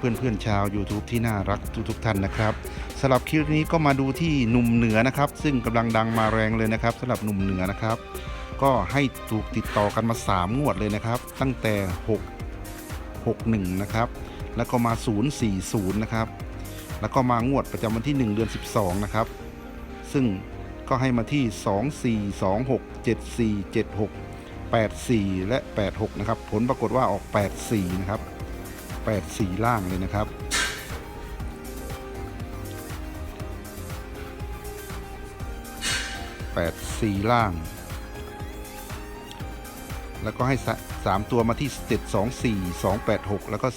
เพื่อนๆชาว YouTube ที่น่ารักทุกๆท่านนะครับสำหรับคลิปนี้ก็มาดูที่หนุ่มเหนือนะครับ ซึ่งกำลังดังมาแรงเลยนะครับสำหรับหนุ่มเหนือนะครับ ก็ให้ถูกติดต่อกันมา 3 งวดเลยนะครับ ตั้งแต่ 6 61 นะครับ แล้วก็มา 040 นะครับ แล้วก็มางวดประจำวันที่ 1 เดือน 12 นะครับ ซึ่งก็ให้มาที่ 24 26 74 76 84 และ 86 นะครับ ผลปรากฏว่าออก 84 นะครับ 84 ล่างเลยนะครับ 84 ล่าง แล้วก็ให้สามตัวมาที่ 724 286 แล้วก็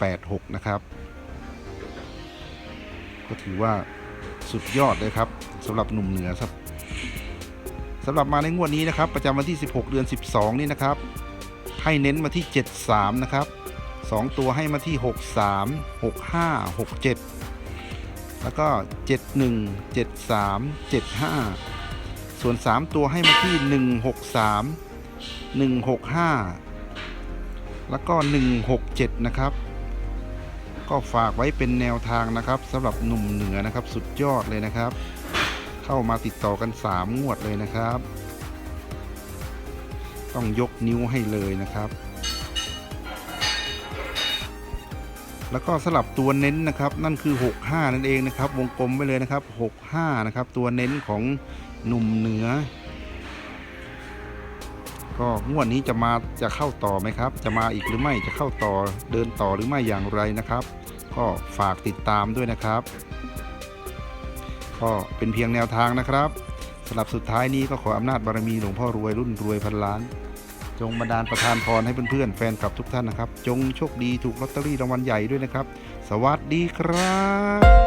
486 นะครับ ก็ถือว่าสุดยอดเลยครับสำหรับหนุ่มเหนือครับสำหรับมาในงวดนี้นะครับ ประจำวันที่ 16 เดือน 12 นี่นะครับ ให้เน้นมาที่ 73 นะครับ 2 ตัวให้มาที่ 63 65 67 แล้วก็ 71 73 75 ส่วน 3 ตัวให้มาที่ 163 165 แล้วก็ 167 นะครับ ก็ฝากไว้เป็นแนวทางนะครับสำหรับหนุ่มเหนือนะครับสุดยอดเลยนะครับ เข้ามาติดต่อกัน 3 งวดเลยนะครับ ต้องยกนิ้วให้เลยนะครับ แล้วก็สลับตัวเน้นนะครับนั่นคือ 65 นั่นเองนะครับ วงกลมไว้เลยนะครับ 65 นะครับ ตัวเน้นของหนุ่มเหนือ ก็งวดนี้จะมาจะเข้าต่อไหมครับ จะมาอีกหรือไม่จะเข้าต่อเดินต่อหรือไม่อย่างไรนะครับ ก็ฝากติดตามด้วยนะครับ ก็เป็นเพียงแนวทางนะครับสำหรับสุดท้ายนี้ก็ขออำนาจบารมีหลวงพ่อรวยรุ่นรวยพันล้าน จงบันดาลประทานพรให้เพื่อนๆแฟนคลับทุกท่านนะครับ จงโชคดีถูกลอตเตอรี่รางวัลใหญ่ด้วยนะครับ สวัสดีครับ